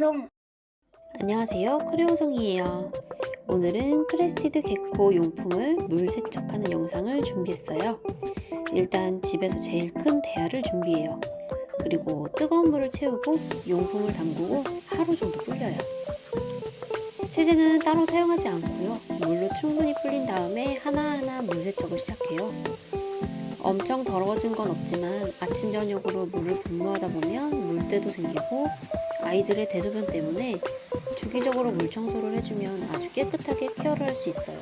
크레송 안녕하세요. 크레오송이에요. 오늘은 크레시드 개코 용품을 물 세척하는 영상을 준비했어요. 일단 집에서 제일 큰 대야를 준비해요. 그리고 뜨거운 물을 채우고 용품을 담그고 하루 정도 불려요. 세제는 따로 사용하지 않고요. 물로 충분히 불린 다음에 하나하나 물 세척을 시작해요. 엄청 더러워진 건 없지만 아침 저녁으로 물을 분무하다 보면 물때도 생기고 아이들의 대소변 때문에 주기적으로 물 청소를 해주면 아주 깨끗하게 케어를 할 수 있어요.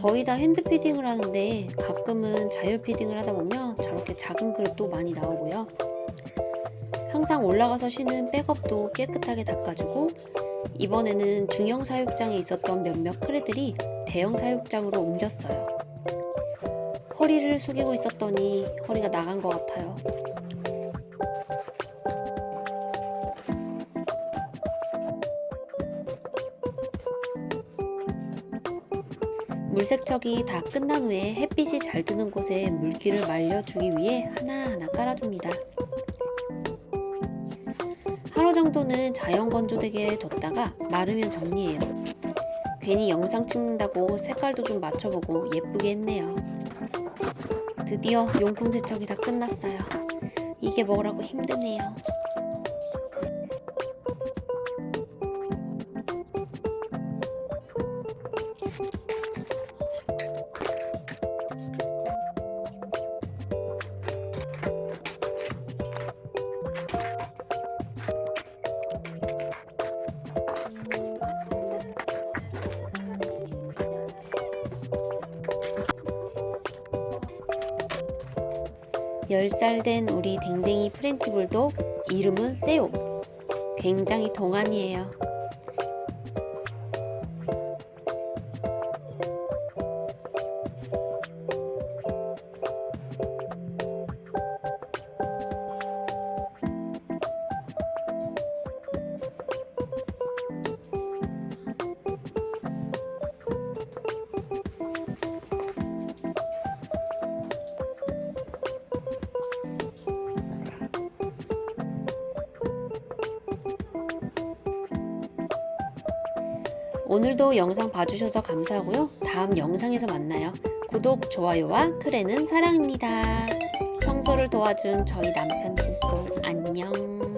거의 다 핸드 피딩을 하는데 가끔은 자유 피딩을 하다 보면 저렇게 작은 그릇도 많이 나오고요. 항상 올라가서 쉬는 백업도 깨끗하게 닦아주고 이번에는 중형 사육장에 있었던 몇몇 크레들이 대형 사육장으로 옮겼어요. 허리를 숙이고 있었더니 허리가 나간 것 같아요. 물세척이 다 끝난 후에 햇빛이 잘 드는 곳에 물기를 말려주기 위해 하나하나 깔아줍니다. 하루 정도는 자연 건조되게 뒀다가 마르면 정리해요. 괜히 영상 찍는다고 색깔도 좀 맞춰보고 예쁘게 했네요. 드디어 용품 세척이 다 끝났어요. 이게 뭐라고 힘드네요. 열살된 우리 댕댕이 프렌치 불독 이름은 세오. 굉장히 동안이에요. 오늘도 영상 봐주셔서 감사하고요. 다음 영상에서 만나요. 구독, 좋아요와 크레는 사랑입니다. 청소를 도와준 저희 남편 칫솔 안녕.